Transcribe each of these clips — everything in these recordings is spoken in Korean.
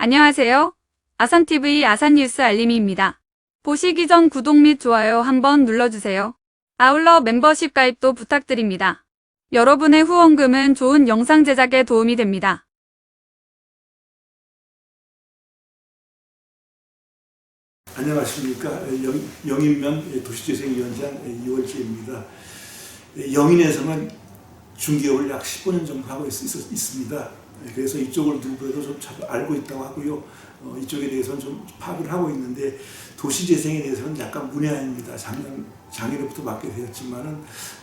안녕하세요. 아산TV 아산뉴스 알림이입니다. 보시기 전 구독 및 좋아요 한번 눌러주세요. 아울러 멤버십 가입도 부탁드립니다. 여러분의 후원금은 좋은 영상 제작에 도움이 됩니다. 안녕하십니까. 영, 영인면 도시재생위원장 이월재입니다. 영인에서는 중개업을 약 15년 정도 하고 있, 습니다 그래서 이쪽을 누구에도 좀 잘 알고 있다고 하고요. 어, 이쪽에 대해서는 좀 파악을 하고 있는데 도시재생에 대해서는 약간 문외한입니다. 작년, 작년부터 맡게 되었지만은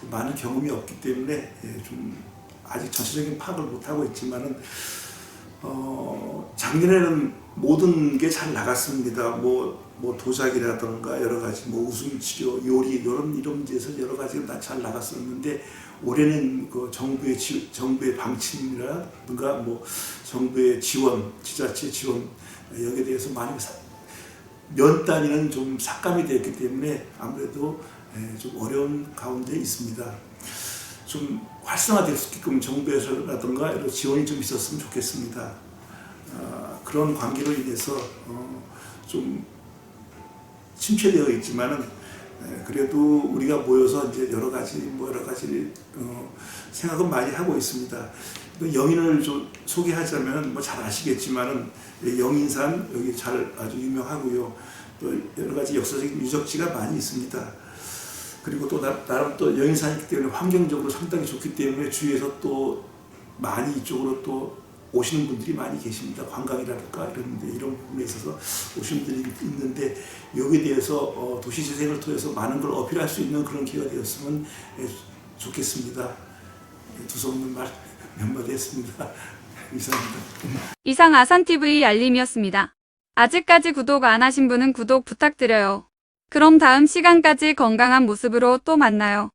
많은 경험이 없기 때문에 예, 좀 아직 전체적인 파악을 못하고 있지만은 어, 작년에는 모든 게 잘 나갔습니다. 뭐, 뭐 도자기라든가 여러 가지 뭐 웃음 치료, 요리 이런 이런 문제에서 여러 가지가 다 잘 나갔었는데 올해는 그 정부의 지, 정부의 방침이라든가 뭐 정부의 지원, 지자체 지원 여기에 대해서 많이 사, 면 단위는 좀 삭감이 되었기 때문에 아무래도 예, 좀 어려운 가운데 있습니다. 좀 활성화될 수 있게끔 정부에서라든가 이런 지원이 좀 있었으면 좋겠습니다. 아, 그런 관계로 인해서 어, 좀 침체되어 있지만은 에, 그래도 우리가 모여서 이제 여러 가지 뭐 여러 가지 어, 생각은 많이 하고 있습니다. 그 영인을 좀 소개하자면 뭐 잘 아시겠지만은 이 영인산 여기 잘 아주 유명하고요. 또 여러 가지 역사적인 유적지가 많이 있습니다. 그리고 또 나, 나름 또 여인산이기 때문에 환경적으로 상당히 좋기 때문에 주위에서 또 많이 이쪽으로 또 오시는 분들이 많이 계십니다. 관광이라든가 이런 데 이런 부분에 있어서 오시는 분들이 있는데 여기에 대해서 어, 도시재생을 통해서 많은 걸 어필할 수 있는 그런 기회가 되었으면 예, 좋겠습니다. 예, 두서없는 말 몇 마디 했습니다. 이상입니다. 이상 아산TV 알림이었습니다. 아직까지 구독 안 하신 분은 구독 부탁드려요. 그럼 다음 시간까지 건강한 모습으로 또 만나요.